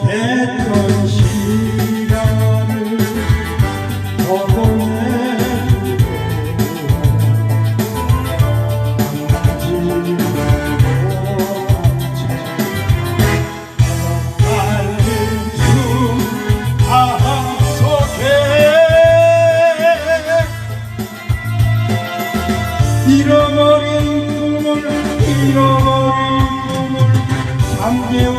했던 시간을 걷어내고 한가지 빨린 숨 바람 속에 잃어버린 꿈을 잃어버린 꿈을 잠재우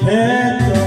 can't